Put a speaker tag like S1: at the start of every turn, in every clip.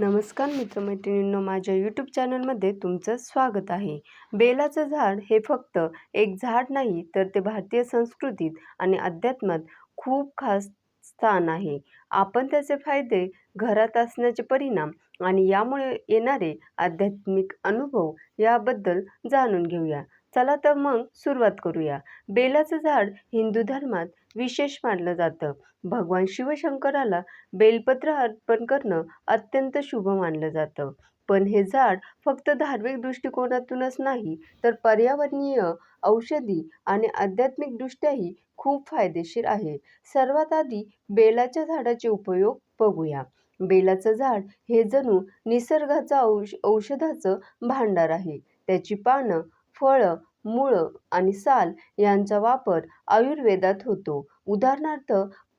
S1: नमस्कार मित्रमैत्रिणींनो माझ्या यूट्यूब चॅनलमध्ये तुमचं स्वागत आहे. बेलाचं झाड हे फक्त एक झाड नाही तर ते भारतीय संस्कृतीत आणि अध्यात्मात खूप खास स्थान आहे. आपण त्याचे फायदे घरात असण्याचे परिणाम आणि यामुळे येणारे आध्यात्मिक अनुभव याबद्दल जाणून घेऊया. चला तर मग सुरुवात करूया. बेलाचं झाड हिंदू धर्मात विशेष मानलं जातं. भगवान शिवशंकराला बेलपत्र अर्पण करणं अत्यंत शुभ मानलं जातं. पण हे झाड फक्त धार्मिक दृष्टिकोनातूनच नाही तर पर्यावरणीय औषधी आणि आध्यात्मिकदृष्ट्याही खूप फायदेशीर आहे. सर्वात आधी बेलाच्या झाडाचे उपयोग बघूया. बेलाचं झाड हे जणू निसर्गाचं औष औषधाचं भांडार आहे. त्याची पानं फळं मुळं आणि साल यांचा वापर आयुर्वेदात होतो. उदाहरणार्थ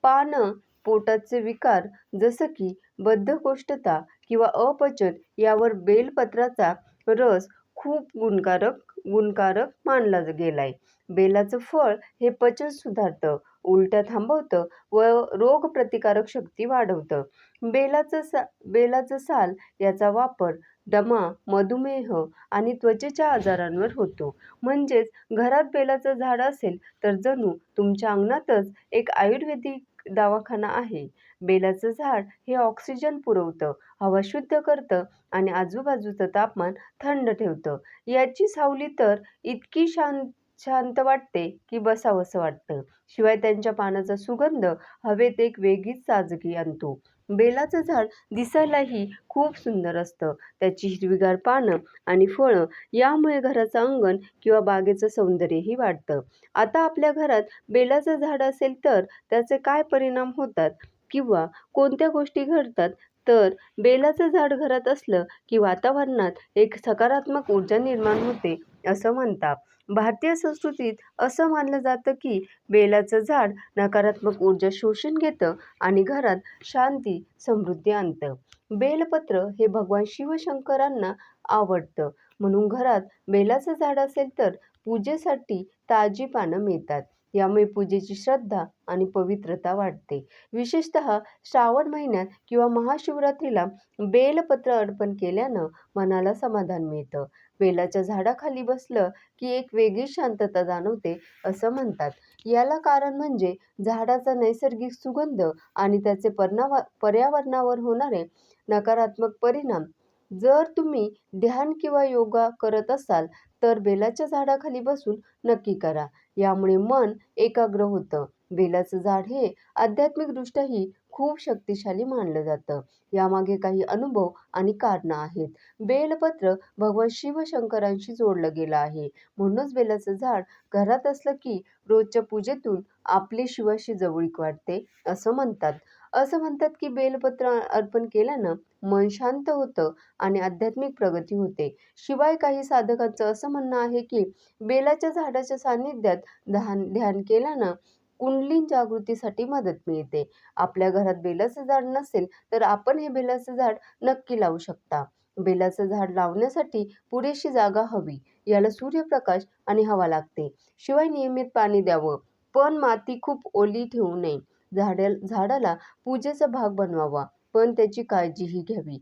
S1: पानं पोटाचे विकार जसं की बद्धकोष्ठता किंवा अपचन यावर बेलपत्राचा रस खूप गुणकारक गुणकारक मानला गेलाय. बेलाचं फळ हे पचन सुधारतं. उलट्या थांबवतं व रोगप्रतिकारक शक्ती वाढवतं. बेलाचं सा बेलाचं साल याचा वापर दमा मधुमेह आणि त्वचेच्या आजारांवर होतो. म्हणजेच घरात बेलाचं झाड असेल तर जणू तुमच्या अंगणातच एक आयुर्वेदिक दवाखाना आहे. बेलाचं झाड हे ऑक्सिजन पुरवतं हवा शुद्ध करतं आणि आजूबाजूचं तापमान थंड ठेवतं. याची सावली तर इतकी शांत शांत वाटते की बसावंसं वाटतं. शिवाय त्यांच्या पानाचा सुगंध हवेत एक वेगळीच ताजगी आणतो. बेलाचं झाड दिसायलाही खूप सुंदर असतं. त्याची हिरवीगार पानं आणि फळं यामुळे घराचं अंगण किंवा बागेचं सौंदर्यही वाढतं. आता आपल्या घरात बेलाचं झाड असेल तर त्याचे काय परिणाम होतात? किंवा कोणत्या गोष्टी घडतात तर बेलाचं झाड घरात असलं की वातावरणात एक सकारात्मक ऊर्जा निर्माण होते असं म्हणतात. भारतीय संस्कृतीत असं मानलं जातं की बेलाचं झाड नकारात्मक ऊर्जा शोषून घेतं आणि घरात शांती समृद्धी आणतं. बेलपत्र हे भगवान शिवशंकरांना आवडतं. म्हणून घरात बेलाचं झाड असेल तर पूजेसाठी ताजी पानं मिळतात. यामुळे पूजेची श्रद्धा आणि पवित्रता वाढते. विशेषतः श्रावण महिन्यात किंवा महाशिवरात्रीला बेलपत्र अर्पण केल्यानं मनाला समाधान मिळतं. बेलाच्या झाडाखाली बसलं की एक वेगळी शांतता जाणवते असं म्हणतात. याला कारण म्हणजे झाडाचा नैसर्गिक सुगंध आणि त्याचे परिणाम पर्यावरणावर होणारे नकारात्मक परिणाम जर तुम्ही ध्यान किंवा योगा करत असाल तर बेलाच्या झाडाखाली बसून नक्की करा. यामुळे मन एकाग्र होतं. बेलाचं झाड हे आध्यात्मिकदृष्ट्याही खूप शक्तिशाली मानलं जातं. यामागे काही अनुभव आणि कारणं आहेत. बेलपत्र भगवान शिवशंकरांशी जोडलं गेलं आहे. म्हणूनच बेलाचं झाड घरात असलं की रोजच्या पूजेतून आपली शिवाशी जवळीक वाटते असं म्हणतात. असं म्हणतात की बेलपत्र अर्पण केल्यानं मन शांत होतं आणि आध्यात्मिक प्रगती होते. शिवाय काही साधकांचं असं म्हणणं आहे की बेलाच्या झाडाच्या सान्निध्यात ध्यान ध्यान केल्यानं कुंडलीन जागृतीसाठी मदत मिळते. आपल्या घरात बेलाचं झाड नसेल तर आपण हे बेलाचं झाड नक्की लावू शकता. बेलाचं झाड लावण्यासाठी पुरेशी जागा हवी. याला सूर्यप्रकाश आणि हवा लागते. शिवाय नियमित पाणी द्यावं. पण माती खूप ओली ठेवू नये. झाड झाडाला पूजेचा भाग बनवावा. पण त्याची काळजीही घ्यावी.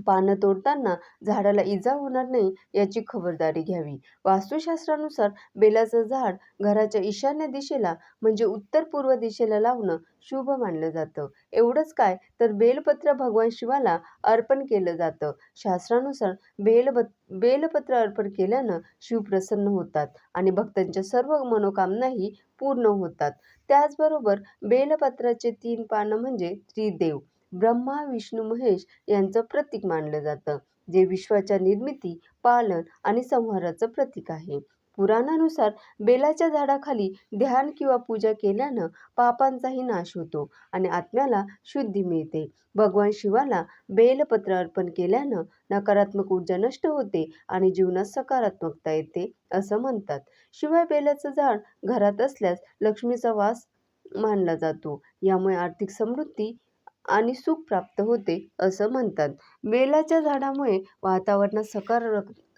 S1: पानं तोडताना झाडाला इजा होणार नाही याची खबरदारी घ्यावी. वास्तुशास्त्रानुसार बेलाचं झाड घराच्या ईशान्य दिशेला म्हणजे उत्तर पूर्व दिशेला लावणं शुभ मानलं जातं. एवढंच काय तर बेलपत्र भगवान शिवाला अर्पण केलं जातं. शास्त्रानुसार बेल बेलपत्र अर्पण केल्यानं शिव प्रसन्न होतात आणि भक्तांच्या सर्व मनोकामनाही पूर्ण होतात. त्याचबरोबर बेलपत्राचे तीन पानं म्हणजे त्रिदेव. ब्रह्मा विष्णू महेश यांचं प्रतीक मानलं जातं जे विश्वाच्या निर्मिती पालन आणि संहाराचं प्रतीक आहे. पुराणानुसार बेलाच्या झाडाखाली ध्यान किंवा पूजा केल्यानं पापांचाही नाश होतो आणि आत्म्याला शुद्धी मिळते. भगवान शिवाला बेलपत्र अर्पण केल्यानं नकारात्मक ऊर्जा नष्ट होते आणि जीवनात सकारात्मकता येते असं म्हणतात. शिवाय बेलाचं झाड घरात असल्यास लक्ष्मीचा वास मानला जातो. यामुळे आर्थिक समृद्धी आणि सुख प्राप्त होते असं म्हणतात. बेलाच्या झाडामुळे वातावरणात सकार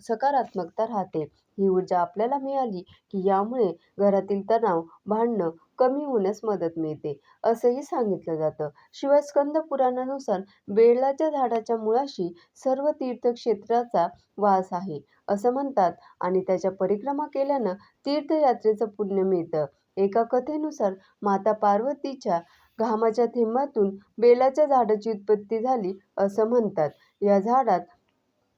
S1: सकारात्मकता राहते. ही ऊर्जा आपल्याला मिळाली की यामुळे घरातील तणाव भांडणं कमी होण्यास मदत मिळते असंही सांगितलं जातं. शिवाय स्कंद पुराणानुसार बेलाच्या झाडाच्या मुळाशी सर्व तीर्थक्षेत्राचा वास आहे असं म्हणतात आणि त्याच्या परिक्रमा केल्यानं तीर्थयात्रेचं पुण्य मिळतं. एका कथेनुसार माता पार्वतीच्या घामाच्या थेंबातून बेलाच्या झाडाची उत्पत्ती झाली असं म्हणतात. या झाडात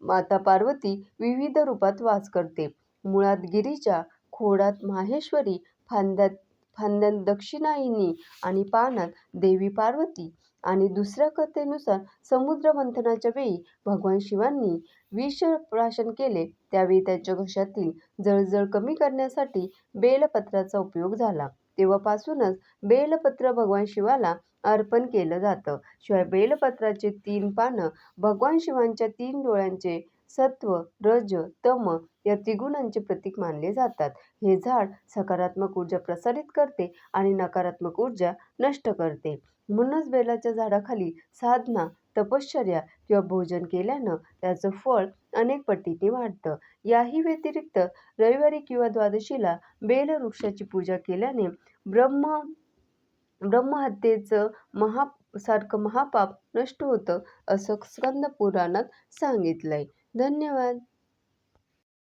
S1: माता पार्वती विविध रूपात वास करते. मुळात गिरीच्या खोडात माहेश्वरी फांद्यात फांद्यात दक्षिणायिनी आणि पानात देवी पार्वती आणि दुसऱ्या कथेनुसार समुद्र मंथनाच्या वेळी भगवान शिवांनी विष प्राशन केले. त्यावेळी त्यांच्या घशातील जळजळ कमी करण्यासाठी बेलपत्राचा उपयोग झाला. तेव्हापासूनच बेलपत्र भगवान शिवाला अर्पण केलं जातं. शिवाय बेलपत्राचे तीन पानं भगवान शिवांच्या तीन डोळ्यांचे सत्व रज तम या त्रिगुणांचे प्रतीक मानले जातात. हे झाड सकारात्मक ऊर्जा प्रसारित करते आणि नकारात्मक ऊर्जा नष्ट करते. म्हणूनच बेलाच्या झाडाखाली साधना तपश्चर्या किंवा भोजन केल्यानं त्याचं फळ अनेक पटीने वाढतं. याही व्यतिरिक्त रविवारी किंवा द्वादशीला बेलवृक्षाची पूजा केल्याने ब्रह्म ब्रह्महत्येचं महा सारखं महापाप नष्ट होतं असं स्कंद पुराणात सांगितलंय. धन्यवाद.